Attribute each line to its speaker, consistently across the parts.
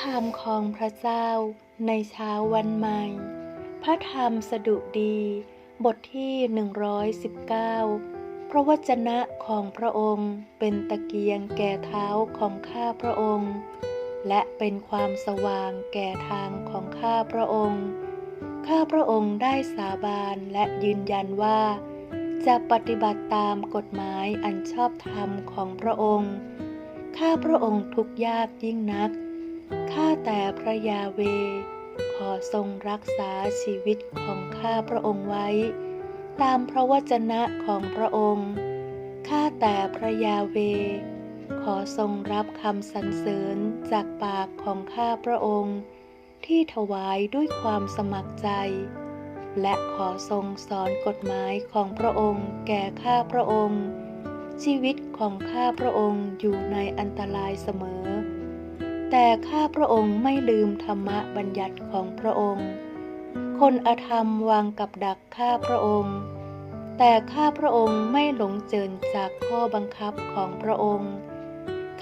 Speaker 1: คำของพระเจ้าในเช้าวันใหม่ พระธรรมสดุดี บทที่ 119 พระวจนะของพระองค์เป็นตะเกียงแก่เท้าของข้าพระองค์ และเป็นความสว่างแก่ทางของข้าพระองค์ ข้าพระองค์ได้สาบานและยืนยันว่า จะปฏิบัติตามกฎหมายอันชอบธรรมของพระองค์ ข้าพระองค์ทุกยากยิ่งนัก ข้าแต่พระยาเว ขอทรงรักษาชีวิตของข้าพระองค์ไว้ ตามพระวจนะของพระองค์ ข้าแต่พระยาเว ขอทรงรับคำสรรเสริญจากปากของข้าพระองค์ ที่ถวายด้วยความสมัครใจ และขอทรงสอนกฎหมายของพระองค์แก่ข้าพระองค์ชีวิตของข้าพระองค์อยู่ในอันตรายเสมอ แต่ข้าพระองค์ไม่ลืมธรรมบัญญัติของพระองค์ คนอธรรมวางกับดักข้าพระองค์ แต่ข้าพระองค์ไม่หลงเจินจากข้อบังคับของพระองค์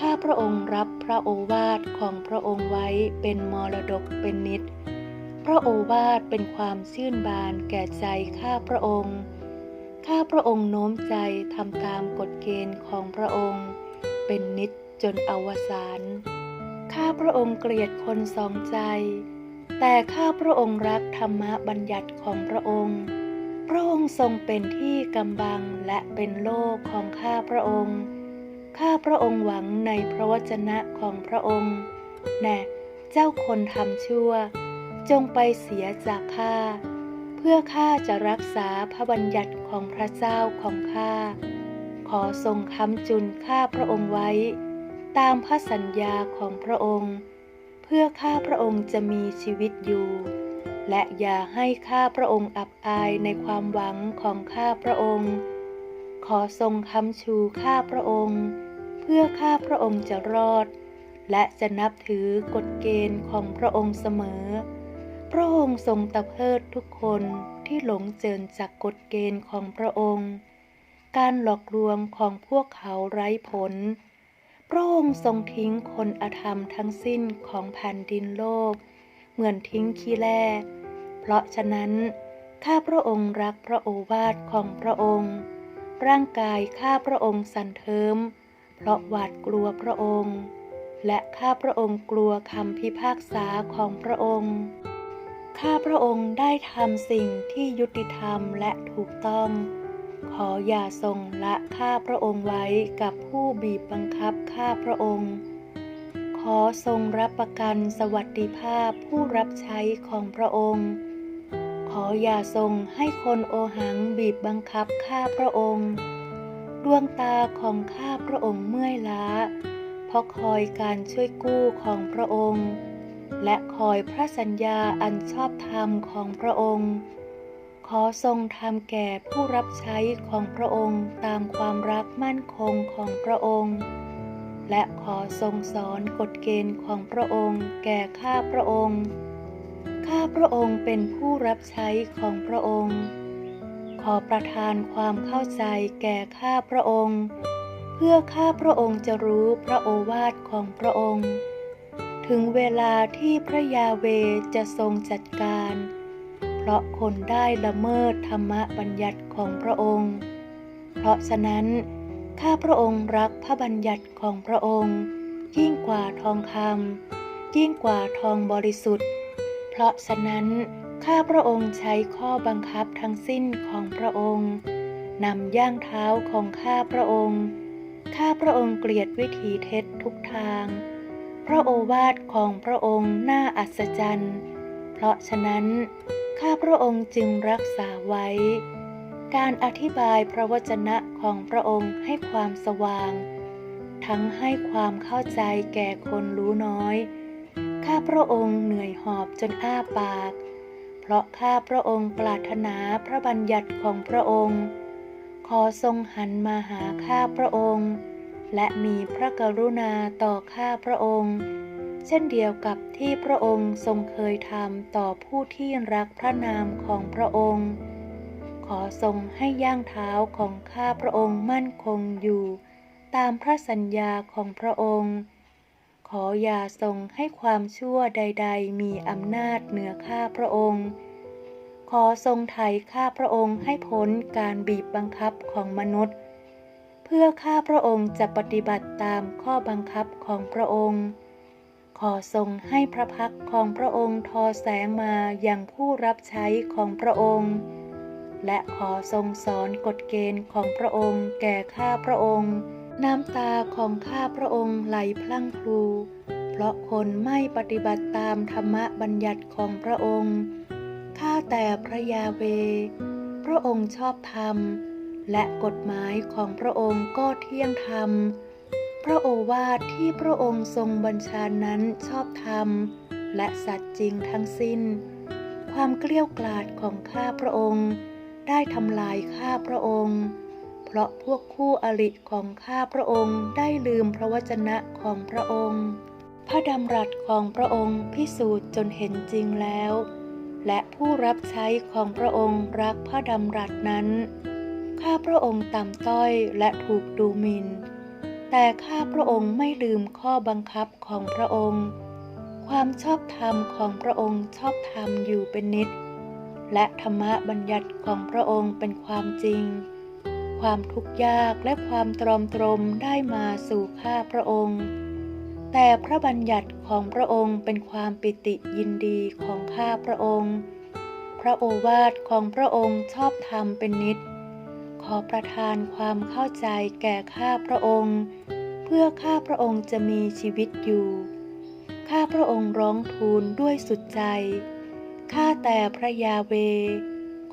Speaker 1: ข้าพระองค์รับพระโอวาทของพระองค์ไว้เป็นมรดกเป็นนิด พระโอวาทเป็นความชื่นบานแก่ใจข้าพระองค์ ข้าพระองค์โน้มใจทำตามกฎเกณฑ์ของพระองค์ เป็นนิจจนอวสาน ข้าพระองค์เกลียดคนสองใจ แต่ข้าพระองค์รักธรรมบัญญัติของพระองค์ พระองค์ทรงเป็นที่กำบังและเป็นโลกของข้าพระองค์ ข้าพระองค์หวังในพระวจนะของพระองค์ แน่เจ้าคนทำชั่ว จงไปเสียจากข้า เพื่อข้าจะรักษาพระบัญญัติของพระเจ้าของข้า ขอทรงค้ำจุนข้าพระองค์ไว้ ตามพระสัญญาของพระองค์ เพื่อข้าพระองค์จะมีชีวิตอยู่ และอย่าให้ข้าพระองค์อับอายในความหวังของข้าพระองค์ ขอทรงคำชูข้าพระองค์ เพื่อข้าพระองค์จะรอด และจะนับถือกฎเกณฑ์ของพระองค์เสมอ พระองค์ทรงตะเพิดทุกคนที่หลงเจินจากกฎเกณฑ์ของพระองค์ การหลอกลวงของพวกเขาไร้ผล พระองค์ทรงทิ้งคนอธรรมทั้งสิ้นของแผ่นดินโลก เหมือนทิ้งขี้แร่เพราะฉะนั้นข้าพระองค์รักพระโอวาทของพระองค์ ร่างกายข้าพระองค์สันเทิม เพราะหวาดกลัวพระองค์ และข้าพระองค์กลัวคำพิพากษาของพระองค์ข้าพระองค์ได้ทำสิ่งที่ยุติธรรมและถูกต้อง ขออย่าทรงละข้าพระองค์ไว้กับผู้บีบบังคับข้าพระองค์ ขอทรงรับประกันสวัสดิภาพผู้รับใช้ของพระองค์ ขออย่าทรงให้คนโอหังบีบบังคับข้าพระองค์ ดวงตาของข้าพระองค์เมื่อยล้า เพราะคอยการช่วยกู้ของพระองค์ และคอยพระสัญญาอันชอบธรรมของพระองค์ ขอทรงทำแก่ผู้รับใช้ของพระองค์ตามความรักมั่นคงของพระองค์ และขอทรงสอนกฎเกณฑ์ของพระองค์แก่ข้าพระองค์ ข้าพระองค์เป็นผู้รับใช้ของพระองค์ ขอประทานความเข้าใจแก่ข้าพระองค์ เพื่อข้าพระองค์จะรู้พระโอวาทของพระองค์ ถึงเวลาที่พระยาเวจะทรงจัดการ เพราะคนได้ละเมิดธรรมบัญญัติของพระองค์ เพราะฉะนั้น ข้าพระองค์รักพระบัญญัติของพระองค์ ยิ่งกว่าทองคำยิ่งกว่าทองบริสุทธิ์ เพราะฉะนั้น ข้าพระองค์ใช้ข้อบังคับทั้งสิ้นของพระองค์นำย่างเท้าของข้าพระองค์ ข้าพระองค์เกลียดวิธีเท็จทุกทาง พระโอวาทของพระองค์น่าอัศจรรย์ เพราะฉะนั้น ข้าพระองค์จึงรักษาไว้ การอธิบายพระวจนะของพระองค์ให้ความสว่าง ทั้งให้ความเข้าใจแก่คนรู้น้อย ข้าพระองค์เหนื่อยหอบจนอ้าปาก เพราะข้าพระองค์ปรารถนาพระบัญญัติของพระองค์ ขอทรงหันมาหาข้าพระองค์ และมีพระกรุณาต่อข้าพระองค์ เช่นเดียวกับที่พระองค์ทรงเคยทำต่อผู้ที่รักพระนามของพระองค์ ขอทรงให้ย่างเท้าของข้าพระองค์มั่นคงอยู่ ตามพระสัญญาของพระองค์ ขออย่าทรงให้ความชั่วใด ๆ มีอำนาจเหนือข้าพระองค์ ขอทรงไถ่ข้าพระองค์ให้พ้นการบีบบังคับของมนุษย์ เพื่อข้าพระองค์จะปฏิบัติตามข้อบังคับของพระองค์ ขอทรงให้พระพักของพระองค์ทอแสงมาอย่างผู้รับใช้ของพระองค์ และขอทรงสอนกฎเกณฑ์ของพระองค์แก่ข้าพระองค์ น้ำตาของข้าพระองค์ไหลพลั่งพลูเพราะคนไม่ปฏิบัติตามธรรมบัญญัติของพระองค์ข้าแต่พระยาเว พระองค์ชอบธรรม และกฎหมายของพระองค์ก็เที่ยงธรรม พระโอวาทที่พระองค์ทรงบัญชานั้นชอบธรรม และสัตย์จริงทั้งสิ้น ความเกลี้ยกล่อดของข้าพระองค์ ได้ทำลายข้าพระองค์ เพราะพวกคู่อริของข้าพระองค์ได้ลืมพระวจนะของพระองค์ พระดำรัสของพระองค์พิสูจน์จนเห็นจริงแล้ว และผู้รับใช้ของพระองค์รักพระดำรัสนั้น ข้าพระองค์ต่ำต้อยและถูกดูหมิน่น แต่ข้าพระองค์ไม่ลืมข้อบังคับของพระองค์ ความชอบธรรมของพระองค์ชอบธรรมอยู่เป็นนิด และธรรมบัญญัติของพระองค์เป็นความจริง ความทุกข์ยากและความตรอมตรมได้มาสู่ข้าพระองค์ แต่พระบัญญัติของพระองค์เป็นความปิติยินดีของข้าพระองค์ พระโอวาทของพระองค์ชอบธรรมเป็นนิด อประทานความเข้าใจแก่ข้าพระองค์ เพื่อข้าพระองค์จะมีชีวิตอยู่ ข้าพระองค์ร้องทูลด้วยสุดใจ ข้าแต่พระยาเว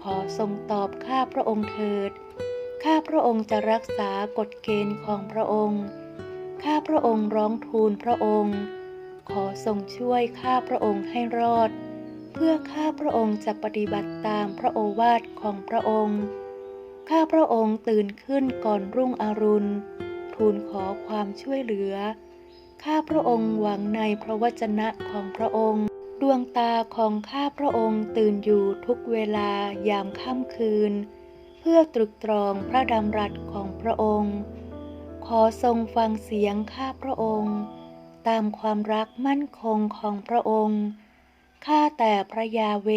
Speaker 1: ขอทรงตอบข้าพระองค์เถิด ข้าพระองค์จะรักษากฎเกณฑ์ของพระองค์ ข้าพระองค์ร้องทูลพระองค์ ขอทรงช่วยข้าพระองค์ให้รอด เพื่อข้าพระองค์จะปฏิบัติตามพระโอวาทของพระองค์ ข้าพระองค์ตื่นขึ้นก่อนรุ่งอรุณ ทูลขอความช่วยเหลือ ข้าพระองค์หวังในพระวจนะของพระองค์ ดวงตาของข้าพระองค์ตื่นอยู่ทุกเวลายามค่ำคืน เพื่อตรึกตรองพระดำรัสของพระองค์ ขอทรงฟังเสียงข้าพระองค์ ตามความรักมั่นคงของพระองค์ ข้าแต่พระยาเว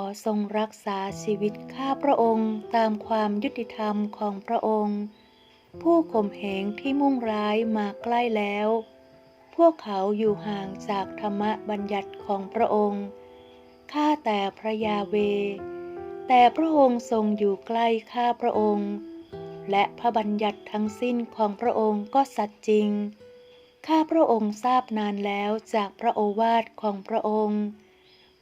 Speaker 1: อทรงรักษาชีวิตข้าพระองค์ตามความยุติธรรมของพระองค์ ผู้ข่มเหงที่มุ่งร้ายมาใกล้แล้ว พวกเขาอยู่ห่างจากธรรมบัญญัติของพระองค์ข้าแต่พระยาเว แต่พระองค์ทรงอยู่ใกล้ข้าพระองค์ และพระบัญญัติทั้งสิ้นของพระองค์ก็สัตย์จริง ข้าพระองค์ทราบนานแล้วจากพระโอวาทของพระองค์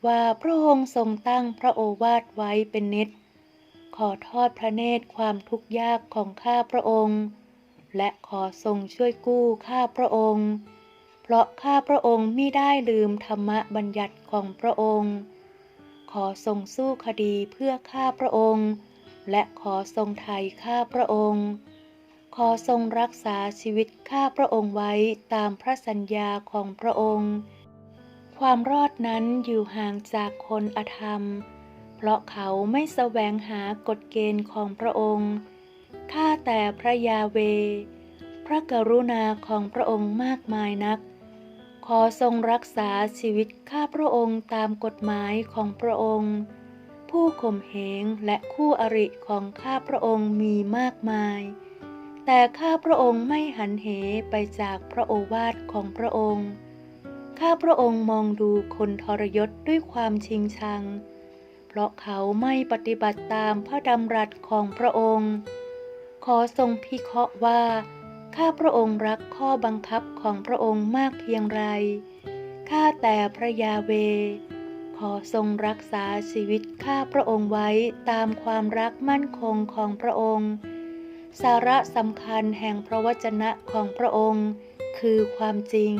Speaker 1: ว่าพระองค์ทรงตั้งพระโอวาทไว้เป็นนิด ขอทอดพระเนตรความทุกข์ยากของข้าพระองค์ และขอทรงช่วยกู้ข้าพระองค์ เพราะข้าพระองค์มิได้ลืมธรรมบัญญัติของพระองค์ ขอทรงสู้คดีเพื่อข้าพระองค์ และขอทรงไถ่ข้าพระองค์ขอทรงรักษาชีวิตข้าพระองค์ไว้ตามพระสัญญาของพระองค์ ความรอดนั้นอยู่ห่างจากคนอธรรม เพราะเขาไม่แสวงหากฎเกณฑ์ของพระองค์ ข้าแต่พระยาเว พระกรุณาของพระองค์มากมายนัก ขอทรงรักษาชีวิตข้าพระองค์ตามกฎหมายของพระองค์ ผู้ข่มเหงและคู่อริของข้าพระองค์มีมากมาย แต่ข้าพระองค์ไม่หันเหไปจากพระโอวาทของพระองค์ ข้าพระองค์มองดูคนทรยศด้วยความชิงชัง เพราะเขาไม่ปฏิบัติตามพระดำรัสของพระองค์ ขอทรงพิเคราะห์ว่า ข้าพระองค์รักข้อบังคับของพระองค์มากเพียงไรข้าแต่พระยาเว ขอทรงรักษาชีวิตข้าพระองค์ไว้ตามความรักมั่นคงของพระองค์ สาระสำคัญแห่งพระวจนะของพระองค์ คือความจริง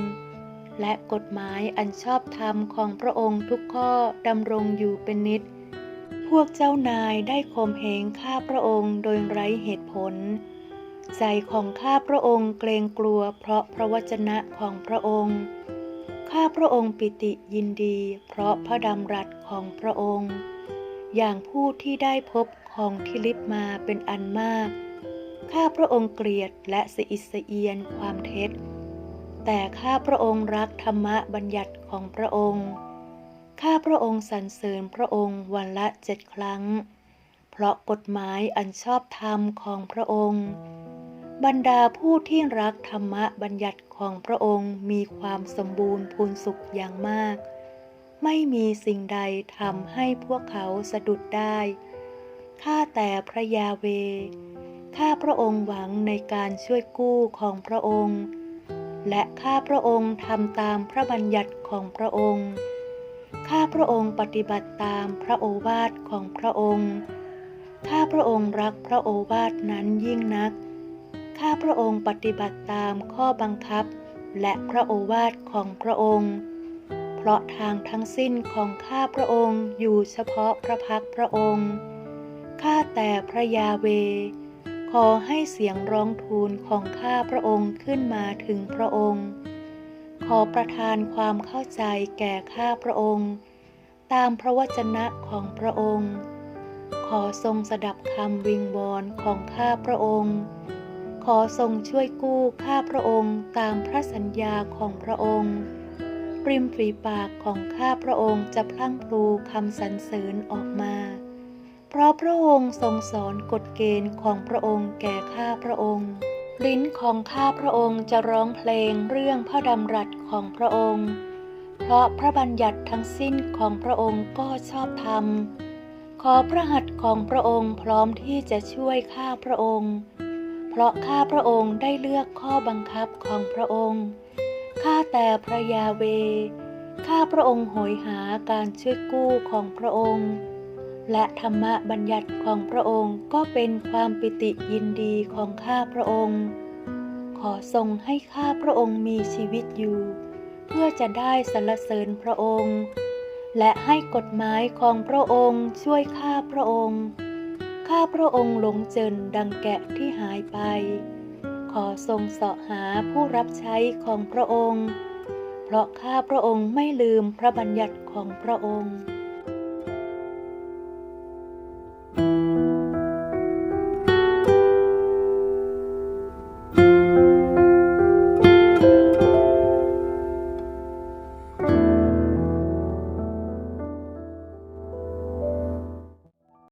Speaker 1: และกฎหมายอันชอบธรรมของพระองค์ทุกข้อดำรงอยู่เป็นนิด พวกเจ้านายได้ข่มเหงข้าพระองค์โดยไร้เหตุผล ใจของข้าพระองค์เกรงกลัวเพราะพระวจนะของพระองค์ ข้าพระองค์ปิติยินดี เพราะพระดำรัสของพระองค์ อย่างผู้ที่ได้พบของที่ลิบมาเป็นอันมาก ข้าพระองค์เกลียดและสะอิสเอียนความเท็จ แต่ข้าพระองค์รักธรรมบัญญัติของพระองค์ ข้าพระองค์สรรเสริญพระองค์วันละเจ็ดครั้ง เพราะกฎหมายอันชอบธรรมของพระองค์ บรรดาผู้ที่รักธรรมบัญญัติของพระองค์มีความสมบูรณ์พูนสุขอย่างมาก ไม่มีสิ่งใดทำให้พวกเขาสะดุดได้ ข้าแต่พระยาเว ข้าพระองค์หวังในการช่วยกู้ของพระองค์ และข้าพระองค์ทำตามพระบัญญัติของพระองค์ ข้าพระองค์ปฏิบัติตามพระโอวาทของพระองค์ ข้าพระองค์รักพระโอวาทนั้นยิ่งนัก ข้าพระองค์ปฏิบัติตามข้อบังคับ และพระโอวาทของพระองค์ เพราะทางทั้งสิ้นของข้าพระองค์อยู่เฉพาะพระพักพระองค์ ข้าแต่พระยาเว ขอให้เสียงร้องทูลของข้าพระองค์ขึ้นมาถึงพระองค์ ขอประทานความเข้าใจแก่ข้าพระองค์ ตามพระวจนะของพระองค์ ขอทรงสดับคำวิงวอนของข้าพระองค์ ขอทรงช่วยกู้ข้าพระองค์ตามพระสัญญาของพระองค์ริมฝีปากของข้าพระองค์จะพลั่งพลูคำสรรเสริญออกมา เพราะพระองค์ทรงสอนกฎเกณฑ์ของพระองค์แก่ข้าพระองค์ ลิ้นของข้าพระองค์จะร้องเพลงเรื่องพระดำรัสของพระองค์ เพราะพระบัญญัติทั้งสิ้นของพระองค์ก็ชอบธรรม ขอพระหัตถ์ของพระองค์พร้อมที่จะช่วยข้าพระองค์ เพราะข้าพระองค์ได้เลือกข้อบังคับของพระองค์ ข้าแต่พระยาเวข้าพระองค์โหยหาการช่วยกู้ของพระองค์ และธรรมบัญญัติของพระองค์ก็เป็นความปิติยินดีของข้าพระองค์ ขอทรงให้ข้าพระองค์มีชีวิตอยู่ เพื่อจะได้สรรเสริญพระองค์ และให้กฎหมายของพระองค์ช่วยข้าพระองค์ข้าพระองค์หลงเจินดังแกะที่หายไป ขอทรงเสาะหาผู้รับใช้ของพระองค์ เพราะข้าพระองค์ไม่ลืมพระบัญญัติของพระองค์